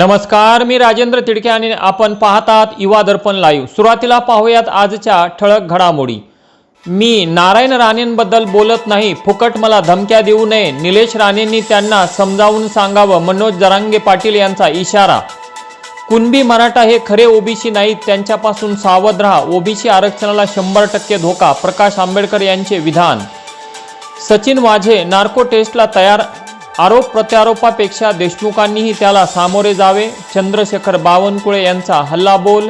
नमस्कार मी राजेंद्र तिडके आणि आपण पाहतात युवा दर्पण लाईव्ह सुरुवातीला पाहूयात आजच्या ठळक घडामोडी. मी नारायण राणेंबद्दल बोलत नाही फुकट मला धमक्या देऊ नये निलेश राणेंनी त्यांना समजावून सांगावं मनोज जरांगे पाटील यांचा इशारा. कुणबी मराठा हे खरे ओबीसी नाहीत त्यांच्यापासून सावध राहा. ओबीसी आरक्षणाला शंभर टक्के धोका प्रकाश आंबेडकर यांचे विधान. सचिन वाझे नार्को टेस्टला तयार आरोप प्रत्यारोपापेक्षा देशमुखांनीही त्याला सामोरे जावे चंद्रशेखर बावनकुळे यांचा हल्लाबोल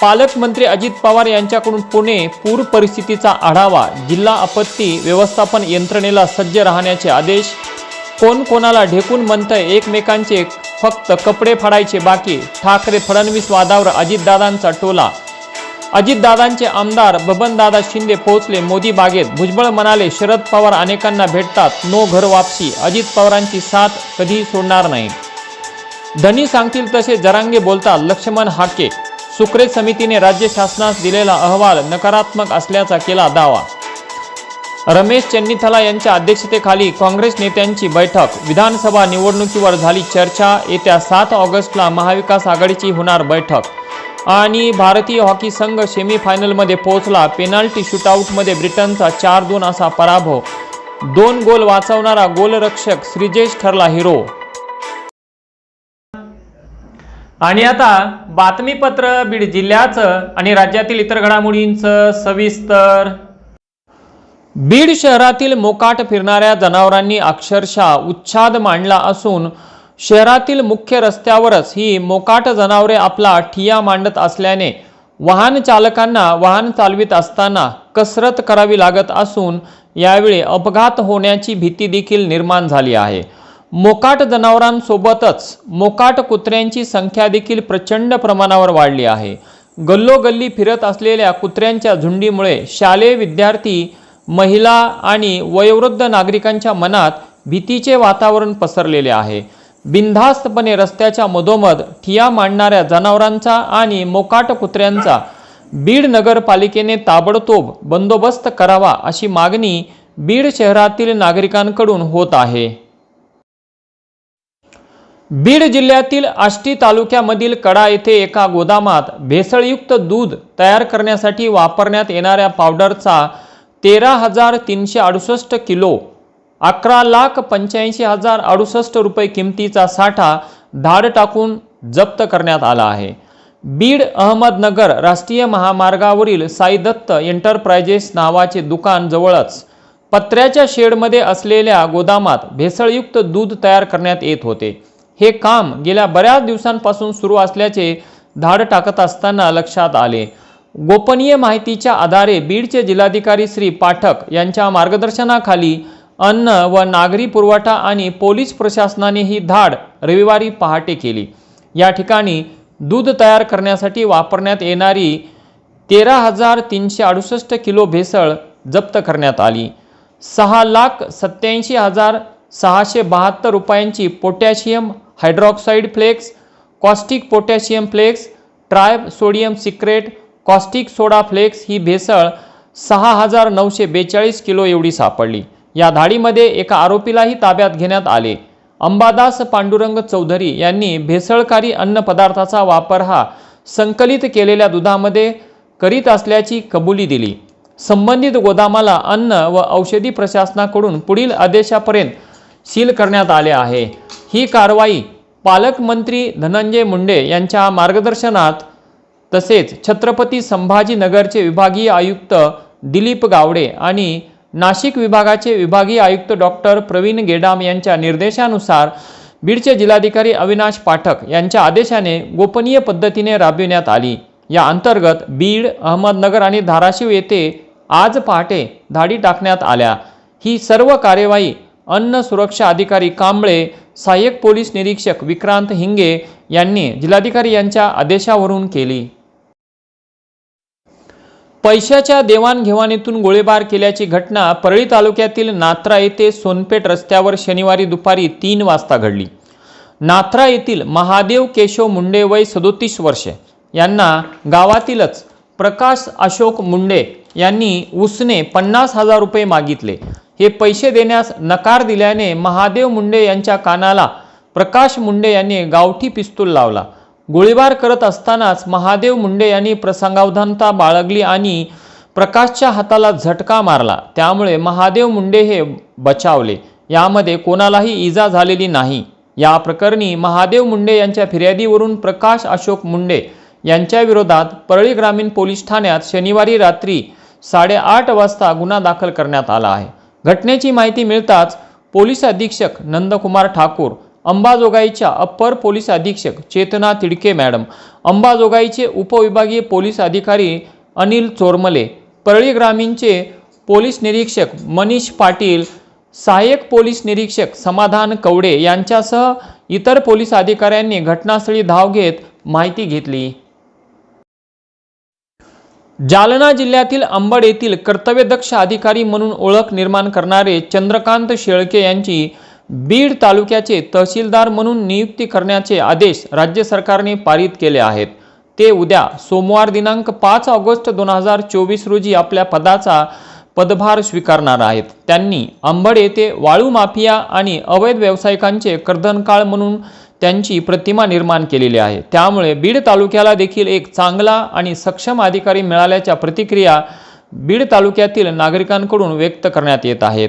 पालकमंत्री अजित पवार यांच्याकडून पुणे पूर परिस्थितीचा आढावा जिल्हा आपत्ती व्यवस्थापन यंत्रणेला सज्ज राहण्याचे आदेश. कोण कोणाला ढेकून म्हणतंय एकमेकांचे फक्त कपडे फाडायचे बाकी. ठाकरे फडणवीस वादावर अजितदादांचा टोला अजितदादांचे आमदार बबनदादा शिंदे पोहोचले मोदी बागेत. भुजबळ म्हणाले शरद पवार अनेकांना भेटतात. नो घर वापसी. अजित पवारांची साथ कधी सोडणार नाही. धनी सांगतील तसे जरांगे बोलतात लक्ष्मण हाके. सुक्रे समितीने राज्य शासनास दिलेला अहवाल नकारात्मक असल्याचा केला दावा. रमेश चेन्निथला यांच्या अध्यक्षतेखाली काँग्रेस नेत्यांची बैठक. विधानसभा निवडणुकीवर झाली चर्चा. येत्या सात ऑगस्टला महाविकास आघाडीची होणार बैठक. आणि भारतीय हॉकी संघ सेमीफायनलमध्ये पोहोचला. पेनाल्टी शूटआउटमध्ये ब्रिटनचा चार दोन असा पराभव. दोन गोल वाचवणारा गोलरक्षक श्रीजेश ठरला हिरो आणि आता बातमीपत्र बीड जिल्ह्याचं आणि राज्यातील इतर घडामोडींचं सविस्तर. बीड शहरातील मोकाट फिरणाऱ्या जनावरांनी अक्षरशः उच्छाद मांडला असून शहरातील मुख्य रस्त्यावरच ही मोकाट जनावरे आपला ठिया मांडत असल्याने वाहन चालकांना वाहन चालवित असताना कसरत करावी लागत असून यावेळी अपघात होण्याची भीती देखील निर्माण झाली आहे. मोकाट जनावरांसोबतच मोकाट कुत्र्यांची संख्या देखील प्रचंड प्रमाणावर वाढली आहे. गल्लोगल्ली फिरत असलेल्या कुत्र्यांच्या झुंडीमुळे शालेय विद्यार्थी महिला आणि वयोवृद्ध नागरिकांच्या मनात भीतीचे वातावरण पसरलेले आहे. बिनधास्तपणे रस्त्याच्या मधोमध ठिया मांडणाऱ्या जनावरांचा आणि मोकाट कुत्र्यांचा बीड नगरपालिकेने ताबडतोब बंदोबस्त करावा अशी मागणी बीड शहरातील नागरिकांकडून होत आहे. बीड जिल्ह्यातील आष्टी तालुक्यामधील कडा येथे एका गोदामात भेसळयुक्त दूध तयार करण्यासाठी वापरण्यात येणाऱ्या पावडरचा तेरा हजार तीनशे अडुसष्ट किलो अकरा लाख पंच्याऐंशी हजार अडुसष्ट रुपये किमतीचा साठा धाड टाकून जप्त करण्यात आला आहे. बीड अहमदनगर राष्ट्रीय महामार्गावरील साई दत्त एंटरप्राइजेस नावाचे दुकान जवळच पत्र्याच्या शेडमध्ये असलेल्या गोदामात भेसळयुक्त दूध तयार करण्यात येत होते. हे काम गेल्या बऱ्याच दिवसांपासून सुरू असल्याचे धाड टाकत असताना लक्षात आले. गोपनीय माहितीच्या आधारे बीडचे जिल्हाधिकारी श्री पाठक यांच्या मार्गदर्शनाखाली अन्न व नागरी पुरवठा आणि पोलीस प्रशासनाने ही धाड रविवारी पहाटे केली. या ठिकाणी दूध तयार करण्यासाठी वापरण्यात येणारी तेरा हजार तीनशे अडुसष्ट किलो भेसळ जप्त करण्यात आली. सहा लाख सत्याऐंशी हजार सहाशे बहात्तर रुपयांची potassium hydroxide flakes caustic potassium flakes tribe sodium सिक्रेट कॉस्टिक सोडा फ्लेक्स ही भेसळ सहा हजार नऊशे बेचाळीस किलो एवढी सापडली. या धाडीमध्ये एका आरोपीलाही ताब्यात घेण्यात आले. अंबादास पांडुरंग चौधरी यांनी भेसळकारी अन्नपदार्थाचा वापर हा संकलित केलेल्या दुधामध्ये करीत असल्याची कबुली दिली. संबंधित गोदामाला अन्न व औषधी प्रशासनाकडून पुढील आदेशापर्यंत सील करण्यात आले आहे. ही कारवाई पालकमंत्री धनंजय मुंडे यांच्या मार्गदर्शनात तसेच छत्रपती संभाजीनगरचे विभागीय आयुक्त दिलीप गावडे आणि नाशिक विभागाचे विभागीय आयुक्त डॉक्टर प्रवीण गेडाम यांच्या निर्देशानुसार बीडचे जिल्हाधिकारी अविनाश पाठक यांच्या आदेशाने गोपनीय पद्धतीने राबविण्यात आली. या अंतर्गत बीड अहमदनगर आणि धाराशिव येथे आज पहाटे धाडी टाकण्यात आल्या. ही सर्व कार्यवाही अन्न सुरक्षा अधिकारी कांबळे सहाय्यक पोलीस निरीक्षक विक्रांत हिंगे यांनी जिल्हाधिकारी यांच्या आदेशावरून केली. पैशाच्या देवाणघेवाणीतून गोळीबार केल्याची घटना परळी तालुक्यातील नात्रा येथे सोनपेठ रस्त्यावर शनिवारी दुपारी तीन वाजता घडली. नात्रा येथील महादेव केशव मुंडे वय सदोतीस वर्षे यांना गावातीलच प्रकाश अशोक मुंडे यांनी उसने पन्नास हजार रुपये मागितले. हे पैसे देण्यास नकार दिल्याने महादेव मुंडे यांच्या कानाला प्रकाश मुंडे यांनी गावठी पिस्तूल लावला. गोळीबार करत असतानाच महादेव मुंडे यांनी प्रसंगावधानता बाळगली आणि प्रकाशच्या हाताला झटका मारला. त्यामुळे महादेव मुंडे हे बचावले. यामध्ये कोणालाही इजा झालेली नाही. या प्रकरणी महादेव मुंडे यांच्या फिर्यादीवरून प्रकाश अशोक मुंडे यांच्याविरोधात परळी ग्रामीण पोलीस ठाण्यात शनिवारी रात्री साडेआठ वाजता गुन्हा दाखल करण्यात आला आहे. घटनेची माहिती मिळताच पोलीस अधीक्षक नंदकुमार ठाकूर अंबाजोगाईच्या अप्पर पोलीस अधीक्षक चेतना तिडके मॅडम. अंबाजोगाईचे उपविभागीय पोलीस अधिकारी अनिल चोरमले. परळी ग्रामीणचे पोलीस निरीक्षक मनीष पाटील सहाय्यक पोलीस निरीक्षक समाधान कवडे यांच्यासह इतर पोलीस अधिकाऱ्यांनी घटनास्थळी धाव घेत माहिती घेतली. जालना जिल्ह्यातील अंबड येथील कर्तव्यदक्ष अधिकारी म्हणून ओळख निर्माण करणारे चंद्रकांत शेळके यांची बीड तालुक्याचे तहसीलदार म्हणून नियुक्ती करण्याचे आदेश राज्य सरकारने पारित केले आहेत. ते उद्या सोमवार दिनांक पाच ऑगस्ट दोन हजार चोवीस रोजी आपल्या पदाचा पदभार स्वीकारणार आहेत. त्यांनी अंबड येथे वाळू माफिया आणि अवैध व्यावसायिकांचे कर्दनकाळ म्हणून त्यांची प्रतिमा निर्माण केलेली आहे. त्यामुळे बीड तालुक्याला देखील एक चांगला आणि सक्षम अधिकारी मिळाल्याच्या प्रतिक्रिया बीड तालुक्यातील नागरिकांकडून व्यक्त करण्यात येत आहेत.